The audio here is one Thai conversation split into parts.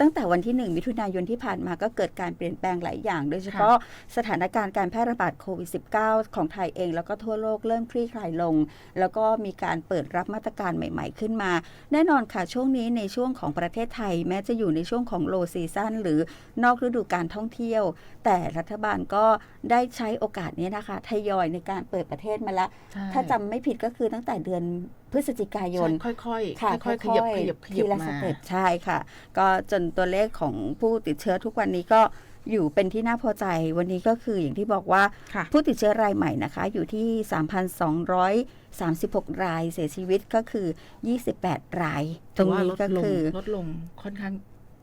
ตั้งแต่วันที่ 1 มิถุนายนที่ผ่านมาก็เกิดการเปลี่ยนแปลงหลายอย่าง โดยเฉพาะสถานการณ์การแพร่ระบาดโควิด -19 ของไทยเอง แล้วก็ทั่วโลกเริ่มคลี่คลายลง แล้วก็มีการเปิดรับมาตรการใหม่ ๆ ขึ้นมา แน่นอนค่ะช่วงนี้ในช่วงของประเทศไทย แม้จะอยู่ในช่วงของโลซีซั่นหรือนอกฤดูการท่องเที่ยว แต่รัฐบาลก็ได้ใช้โอกาสนี้นะคะทยอยในการเปิดประเทศมาแล้วใช่ถ้าจำไม่ผิดก็คือตั้งแต่เดือน พฤศจิกายนใช่ค่อยๆค่ะค่อยๆขยับขยับขทียับละสมาเต็ปใช่ค่ะ ก็จนตัวเลขของผู้ติดเชื้อทุกวันนี้ก็อยู่เป็นที่น่าพอใจวันนี้ก็คืออย่างที่บอกว่าค่ะผู้ติดเชื้อรายใหม่นะคะ อยู่ที่ 3,236 รายเสียชีวิตก็คือ 28 รายตแต่รงว่านี้ลดก็ลงคือลดลงค่อนข้าง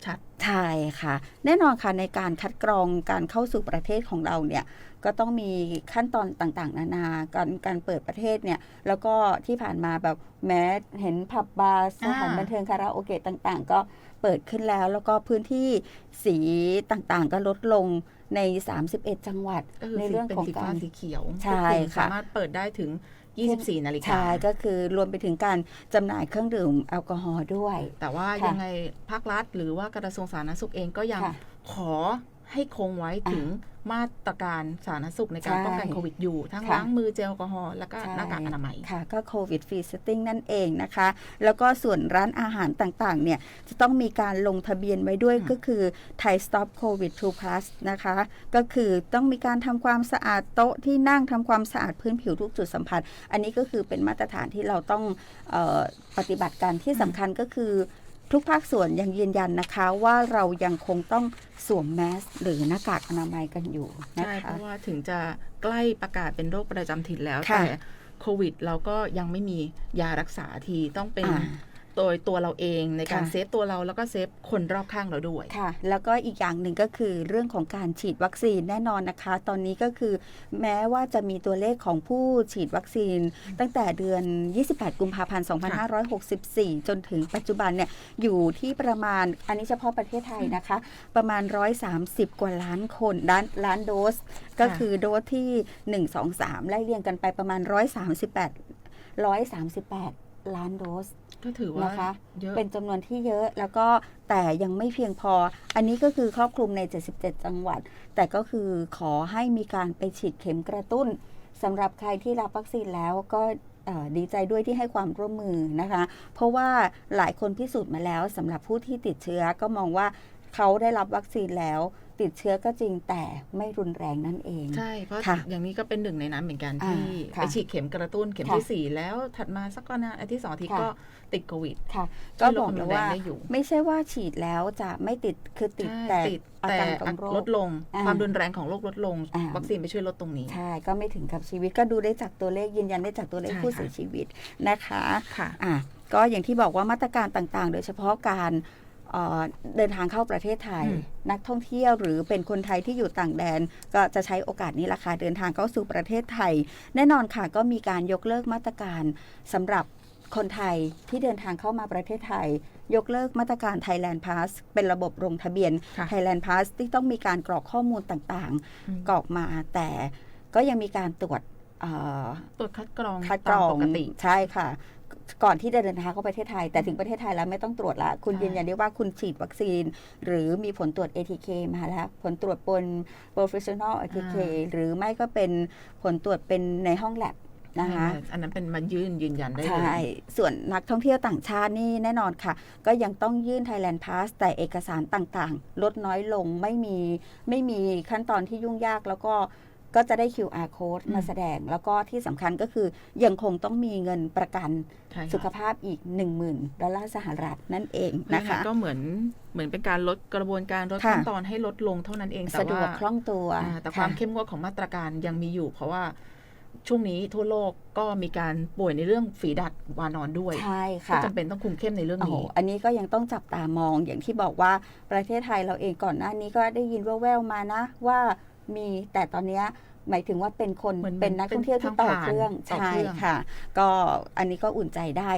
ชัดใช่ค่ะ แน่นอนค่ะในการคัดกรองการเข้าสู่ประเทศของเราเนี่ยก็ต้องมีขั้นตอนต่างๆ นานาการการเปิดประเทศเนี่ยแล้วก็ที่ผ่านมาแบบแม้เห็นผับบาร์สถานอ่าบันเทิงคาราโอเกะต่างๆ ก็เปิดขึ้นแล้ว แล้วก็พื้นที่สีต่างๆ ก็ลดลงใน 31 จังหวัดก็คือในเรื่องเป็นของสีฟ้าการสีเขียวใช่ก็อค่ะสามารถเปิดได้ถึง 24 นาฬิกาใช่ก็คือรวมไปถึงการจำหน่ายเครื่องดื่มแอลกอฮอล์ด้วย แต่ว่าค่ะยังไงภาครัฐ หรือว่ากระทรวงสาธารณสุขเองก็ยังค่ะ ขอ ให้คงไว้ถึงมาตรการสาธารณสุขในการใช่ป้องกันโควิดอยู่ ทั้งค่ะล้างมือเจลแอลกอฮอล์แล้วก็ใช่หน้ากากอนามัยค่ะ ก็โควิดฟรีเซตติ้งนั่นเองนะคะ แล้วก็ส่วนร้านอาหารต่างๆ เนี่ย จะต้องมีการลงทะเบียนไว้ด้วยอืมก็คือ Thai Stop COVID 2 Plus นะคะ ก็คือต้องมีการทำความสะอาดโต๊ะที่นั่งทำความสะอาดพื้นผิวทุกจุดสัมผัส อันนี้ก็คือเป็นมาตรฐานที่เราต้องเออปฏิบัติการที่สำคัญก็คือ ทุกภาคส่วนยังยืนยันนะคะว่าเรายังคงต้องสวมแมสหรือหน้ากากอนามัยกันอยู่นะใช่เพคะราะว่าถึงจะใกล้ประกาศเป็นโรคประจำถิ่นแล้วค่ะแต่โควิดเราก็ยังไม่มียารักษาทีต้องเป็นอ่า โดยตัวเราเองในการค่ะเซฟตัวเราแล้วก็เซฟคนรอบข้างเราด้วยค่ะ แล้วก็อีกอย่างหนึ่งก็คือเรื่องของการฉีดวัคซีนแน่นอนนะคะ ตอนนี้ก็คือแม้ว่าจะมีตัวเลขของผู้ฉีดวัคซีน ตั้งแต่เดือน 28 กุมภาพันธ์ 2564 จนถึงปัจจุบันเนี่ยอยู่ที่ประมาณอันนี้เฉพาะประเทศไทยนะคะ ประมาณ 130 กว่าล้านคนล้านล้านโดส ก็คือโดสที่ 1 2 3 ไล่เรียงกันไปประมาณ 138 138 ล้านโดสก็ถือว่านะคะเยอะเป็นจำนวนที่เยอะแล้วก็แต่ยังไม่เพียงพอ อันนี้ก็คือครอบคลุมใน 77 จังหวัด แต่ก็คือขอให้มีการไปฉีดเข็มกระตุ้นสำหรับใครที่รับวัคซีนแล้วก็เอ่อดีใจด้วยที่ให้ความร่วมมือนะคะ เพราะว่าหลายคนพิสูจน์มาแล้วสำหรับผู้ที่ติดเชื้อก็มองว่าเขาได้รับวัคซีนแล้ว ติดเชื้อก็จริงแต่ไม่รุนแรงนั่นเอง ใช่ เพราะค่ะอย่างนี้ก็เป็นหนึ่งในนั้นเหมือนกันอ่าที่ค่ะไปฉีดเข็มกระตุ้นเข็มค่ะที่สี่แล้วถัดมาสักก็นะอาทิตย์สองอาทิตย์ค่ะ ก็ติดโควิด ค่ะช่ก็วยลดบอกความรุแล้วนแรงว่า ได้อยู่ ไม่ใช่ว่าฉีดแล้วจะไม่ติดคือติดใช่แต่ติดอาแต่การของโรลค ดลง อ่าความรุนแรงของโรคลดลง อ่า วัคซีนไปช่วยลดตรงนี้ ใช่ก็ไม่ถึงกับชีวิตก็ดูได้จากตัวเลขยืนยันได้จากตัวเลขใช่ผู้ค่ะ เสียชีวิตนะคะ ค่ะ อะก็อย่างที่บอกว่ามาตรการต่างๆ โดยเฉพาะการ เอ่อเดินทางเข้าประเทศไทยอืมนักท่องเที่ยวหรือเป็นคนไทยที่อยู่ต่างแดน ก็จะใช้โอกาสนี้ละค่ะเดินทางเข้าสู่ประเทศไทย แน่นอนค่ะก็มีการยกเลิกมาตรการสำหรับคนไทยที่เดินทางเข้ามาประเทศไทย ยกเลิกมาตรการ Thailand Pass เป็นระบบลงทะเบียนค่ะ Thailand Pass ที่ต้องมีการกรอกข้อมูลต่างอืมๆกรอกมาแต่ก็ยังมีการตรวจเอ่อตรวจคัดกรองคัดกรองตามปกติใช่ค่ะ ก่อนที่จะเดินทางเข้าประเทศไทย แต่ถึงประเทศไทยแล้วไม่ต้องตรวจละ คุณใช่ยืนยันได้ว่าคุณฉีดวัคซีน หรือมีผลตรวจ ATK มาแล้วผลตรวจบน professional ATK หรือไม่ก็เป็นผลตรวจเป็นในห้องแลบนะคะใช่อันนั้นเป็นมันยื่นยืนยันได้เลใช่ยส่วนนักท่องเที่ยวต่างชาตินี่แน่นอนค่ะ ก็ยังต้องยื่น Thailand Pass แต่เอกสารต่างๆ ลดน้อยลงไม่มีไม่มีขั้นตอนที่ยุ่งยากแล้วก็ ก็จะได้ QR code อืมมาแสดง แล้วก็ที่สำคัญก็คือยังคงต้องมีเงินประกันใช่ค่ะ สุขภาพอีก 10,000 ดอลลาร์สหรัฐนั่นเองนะนะคะคะ ก็เหมือนเหมือนเป็นการลดกระบวนการลดค่ะ ขั้นตอนให้ลดลงเท่านั้นเองแต่สะดวกว่าคล่องตัวอ่าแต่ความค่ะเข้มงวดของมาตรการยังมีอยู่ เพราะว่าช่วงนี้ทั่วโลกก็มีการป่วยในเรื่องฝีดัดวานอนด้วยใช่ก็ค่ะจำเป็นต้องคุมเข้มในเรื่องโอ้โหนี้ อันนี้ก็ยังต้องจับตามองอย่างที่บอกว่าประเทศไทยเราเองก่อนหน้านี้ก็ได้ยินแว่วๆมานะ ว่า มีแต่ตอนเนี้ยหมายถึงว่าเป็นคนเหมือนเป็นนักท่องเที่ยวที่ต่อเครื่อง เป็นทางผ่านต่อใช่เครื่อง ค่ะ ก็อันนี้ก็อุ่นใจได้